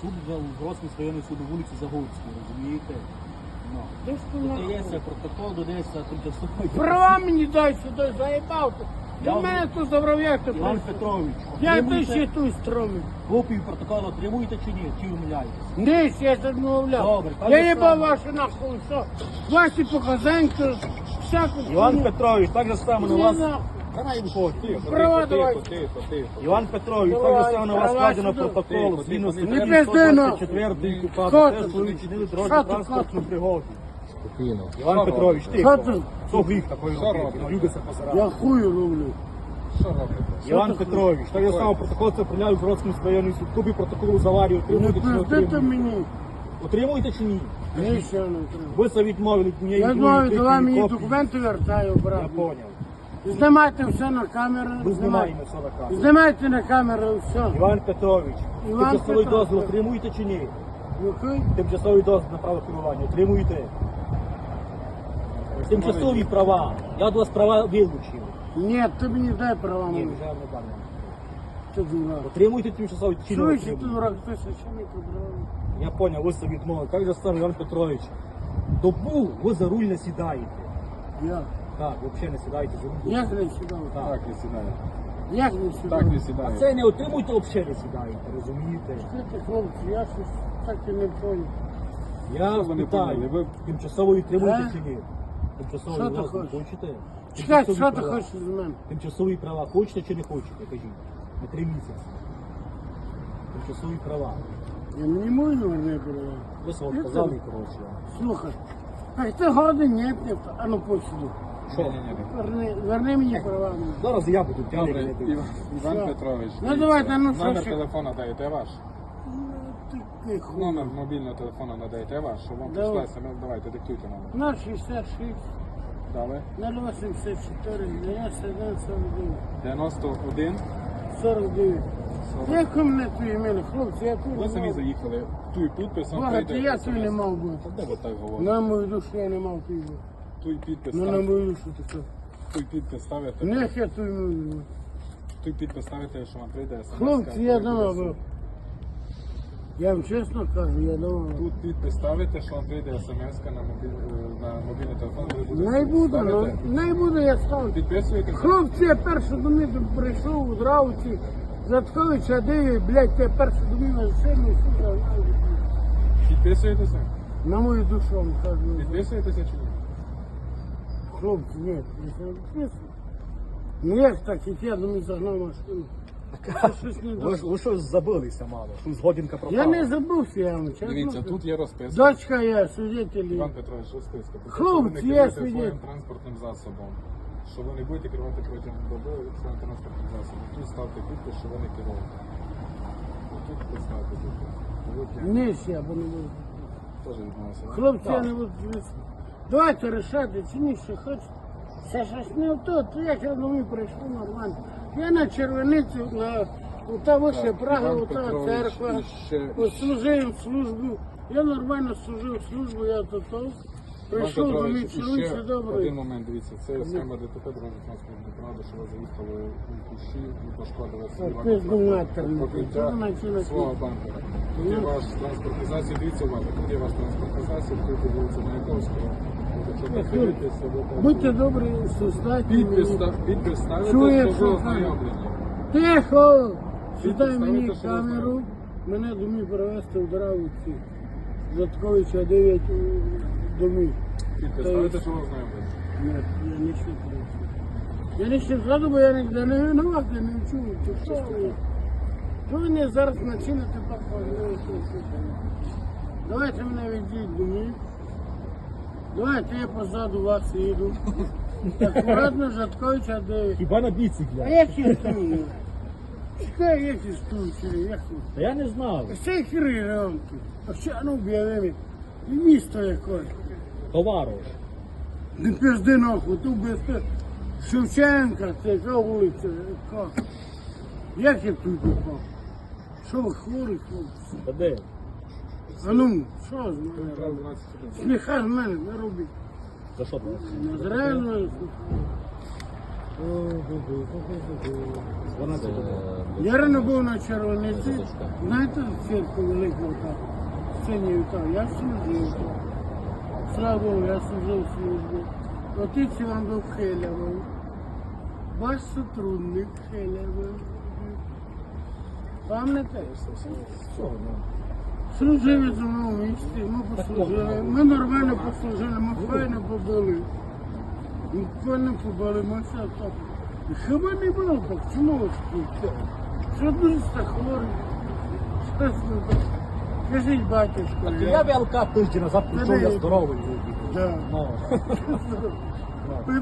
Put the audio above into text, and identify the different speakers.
Speaker 1: Суд в Гроцький районний суд вулиці Загорській, розумієте? Ну.
Speaker 2: Де ж ти нахуй?
Speaker 1: Додається протокол, додається тимчасовий.
Speaker 2: Права мені дай сюди, заїбав ти. До
Speaker 1: Я
Speaker 2: мене тут забрав, як ти
Speaker 1: Іван
Speaker 2: прийшов?
Speaker 1: Петрович,
Speaker 2: Я ти
Speaker 1: отримуєте
Speaker 2: ще тут стромив.
Speaker 1: копію протоколу отримуєте чи ні? Чи умиляєтесь?
Speaker 2: Ні, ще я відмовляв.
Speaker 1: Добре,
Speaker 2: Я
Speaker 1: пане
Speaker 2: їбав
Speaker 1: Слава.
Speaker 2: ваші нахуй, що? Ваші показанки, всяку
Speaker 1: Іван
Speaker 2: хуйню.
Speaker 1: Петрович, так же само на
Speaker 2: Ні,
Speaker 1: вас.
Speaker 2: нахуй.
Speaker 1: Давай тихо, тихо, тихо, тихо, тихо. Іван Петрович, так само на вас складено протокол.
Speaker 3: Тихо,
Speaker 1: статті
Speaker 2: Не пизди, ну.
Speaker 1: 124
Speaker 2: Що
Speaker 1: КУПАП,
Speaker 2: ти?
Speaker 1: теж коли вчинили дорожню транспортну пригоду.
Speaker 3: Спокійно.
Speaker 1: Іван Петрович, тихо.
Speaker 2: ти?
Speaker 1: Що гріх такої робити?
Speaker 3: робите?
Speaker 1: Ну,
Speaker 2: Я хую ловлю.
Speaker 1: Іван Петрович, так же само протокол це прийняв в Бродському районний суд. Копію протоколу з аварії отримуєте чи не отримуєте?
Speaker 2: мені.
Speaker 1: Отримуєте чи ні?
Speaker 2: Ні, ще не треба.
Speaker 1: Ви це відмовили.
Speaker 2: Я думаю, давай мені документи вертаю,
Speaker 1: Я поняв.
Speaker 2: Знімайте все на камеру.
Speaker 1: Ми знімаємо все на камеру.
Speaker 2: Знімайте на камеру все.
Speaker 1: Іван Петрович,
Speaker 2: Іван
Speaker 1: тимчасовий
Speaker 2: Петрович.
Speaker 1: дозвіл отримуєте чи ні?
Speaker 2: Який?
Speaker 1: Тимчасовий дозвіл на право керування отримуєте? Тимчасові права. Я до вас права вилучив.
Speaker 2: Ні, ти мені дай права
Speaker 1: Ні,
Speaker 2: мені.
Speaker 1: вже не дам.
Speaker 2: Ти дурак.
Speaker 1: Отримуєте тимчасові чи не
Speaker 2: Чуєш, ти
Speaker 1: отримуєте?
Speaker 2: дурак, ти священник обрав.
Speaker 1: Я поняв, ви собі відмовили. Як же сам Іван Петрович? Добу ви за руль не сідаєте.
Speaker 2: Я.
Speaker 1: Так, взагалі не сідаєте за.
Speaker 2: Як не сідав?
Speaker 1: Так.
Speaker 3: Не сідає.
Speaker 2: Як не сідав?
Speaker 3: Так не
Speaker 1: А це не отримуєте, взагалі не сідаєте, розумієте?
Speaker 2: Слухайте, хлопці, я щось так і не понял.
Speaker 1: Я
Speaker 3: не
Speaker 1: питаю.
Speaker 3: Ви-
Speaker 1: тимчасово отримуєте
Speaker 2: Е?
Speaker 1: чи ні? Тимчасовий
Speaker 2: Що ти хочеш?
Speaker 1: хочете?
Speaker 2: Чекай,
Speaker 1: Тимчасові
Speaker 2: що ти
Speaker 1: права.
Speaker 2: хочеш з мене?
Speaker 1: Тимчасові права хочете чи не хочете, кажіть. На три місяці. Тимчасові права.
Speaker 2: Я мені можна не права.
Speaker 1: Ви свого
Speaker 2: Ну,
Speaker 1: сказали, коротше.
Speaker 2: Слухай, а ти годин не п'єв, а ну посиди.
Speaker 1: Що?
Speaker 2: Верни, верни мені права.
Speaker 1: Зараз я буду
Speaker 3: Добре,
Speaker 1: тягнути.
Speaker 3: Іван, Іван Петрович.
Speaker 2: Ну,
Speaker 3: дивіться,
Speaker 2: давайте, ну, що
Speaker 3: Номер
Speaker 2: ще?
Speaker 3: телефона даєте ваш.
Speaker 2: Ну.
Speaker 3: Номер мобільного телефона надаєте ваш, щоб вам
Speaker 2: Давай.
Speaker 3: прийшла смс. Давайте, диктуйте номер.
Speaker 2: 066,
Speaker 3: Дали.
Speaker 2: 084, 91, 49.
Speaker 3: 91.
Speaker 2: 49.
Speaker 3: 40.
Speaker 2: Як у мене твої імені, хлопці, я тут
Speaker 3: Ви
Speaker 2: не
Speaker 3: самі
Speaker 2: мав.
Speaker 3: заїхали. Туй підпис, вам
Speaker 2: Багато
Speaker 3: прийде
Speaker 2: я тут не мав би.
Speaker 3: Та Де ви так говорите?
Speaker 2: На мою душу я не мав пиво.
Speaker 3: Туй підпис,
Speaker 2: Ну на
Speaker 3: ставите.
Speaker 2: мою душу ти що?
Speaker 3: Туй підпис ставите.
Speaker 2: Нех я тут не
Speaker 3: Туй підпис ставите, що вам прийде смс.
Speaker 2: Хлопці, я був. Я вам чесно кажу, я був.
Speaker 3: Тут підпис ставите, що вам прийде смс на, мобіль... на мобільний телефон. Ви будете
Speaker 2: Не буду, ну, не буду я ставити.
Speaker 3: Підписуєтеся?
Speaker 2: Хлопці, я першу до них прийшов у Драуці, Затковича диві, блядь, я першу до мене сильно сука.
Speaker 3: Підписуєтеся?
Speaker 2: На мою душу вам кажу.
Speaker 3: Підписуєтеся чи ні?
Speaker 2: Хлопці, ні, я не підписую. Ну як так, як я до мене загнав машину? Це щось не
Speaker 1: Ви,
Speaker 2: так.
Speaker 1: ж- ви щось забилися мало, щось годинка пропала.
Speaker 2: Я не забувся, я вам чесно.
Speaker 3: Дивіться,
Speaker 2: кажу.
Speaker 3: тут є розписка.
Speaker 2: Дочка є, свидетелі.
Speaker 3: Іван Петрович, розписка. Тут
Speaker 2: Хлопці,
Speaker 3: що ви не
Speaker 2: я
Speaker 3: керуєте
Speaker 2: свідетель.
Speaker 3: своїм транспортним засобом. Що ви не будете керувати протягом доби своїм транспортним засобом. Тут ставте підпис, що ви не керуєте. Тут поставте підпис. Ви п'яні.
Speaker 2: Ні, ще, бо не буду.
Speaker 3: Теж відмовився.
Speaker 2: Хлопці, я не буду дивитися. Давайте рішати, чи ні, що хочете. Це щось не то, то як я домой прийшов нормально. Я на червониці, на у того ще Прага, того церква,
Speaker 3: і
Speaker 2: послужив службу. Я нормально служив службу, я то то. Прийшов до мене чоловік, все добре.
Speaker 3: один момент, дивіться, це схема ДТП дорожньої транспортної правди, що ви заїхали у кущі і пошкодили свій покриття свого бампера. Тут є
Speaker 2: Ну.
Speaker 3: ваш транспортний дивіться уважно, тут є ваш транспортний засіб, тут є вулиця Маяковського.
Speaker 2: Будьте добрі, создайте
Speaker 3: Підпис, ста- підпис ставите, що
Speaker 2: що
Speaker 3: ознайомлені.
Speaker 2: Тихо! Сідай мені
Speaker 3: ставите, що ви
Speaker 2: камеру, мене домі привезти в Дравиці. Затковича 9 домів.
Speaker 3: Підпис
Speaker 2: Та
Speaker 3: ставите, що ви ознайомлені.
Speaker 2: Ні, я не ще Я не ще зраду, бо я ніде не винуват, я не чую. Ти що ви? Що ви не зараз начините походити? Давайте мене відійдіть домів. Давайте я позаду вас їду. Акуратно Жатковича 9.
Speaker 1: Хіба на
Speaker 2: А
Speaker 1: біциклі?
Speaker 2: як я стою? Чекай, як я стою, як я
Speaker 1: Та я не знав.
Speaker 2: Це хири рамки. А ще ну об'явили. І місто якось.
Speaker 1: Товариш.
Speaker 2: Не пизди нахуй, тут без пи- Шевченка, це яка вулиця, яка? Як я тут попав? Що ви хворі, хлопці?
Speaker 1: Та де?
Speaker 2: А ну, що з мене
Speaker 3: Раз,
Speaker 2: робить?
Speaker 3: 12.
Speaker 2: Сміха з мене не робить.
Speaker 1: За що ти?
Speaker 2: Назрально.
Speaker 1: З 12 до 2.
Speaker 2: Я рано був на червониці, знаєте, церкву велику так, в сцені вітав, я служив. там. Слава Богу, я служив службу. Отець Іван був Хелявий. Ваш сотрудник Хелявий. Пам'ятаєте?
Speaker 1: Що, ну?
Speaker 2: Служили в одному місці, ми послужили. Ми нормально послужили, ми файно побули. Ми файно побули, ми все так. Хіба не було так, чому ось тут? Що дуже так хворий? Ви так? Скажіть, батюшко,
Speaker 1: Так я ВЛК тиждень назад прийшов, я здоровий.
Speaker 2: Ви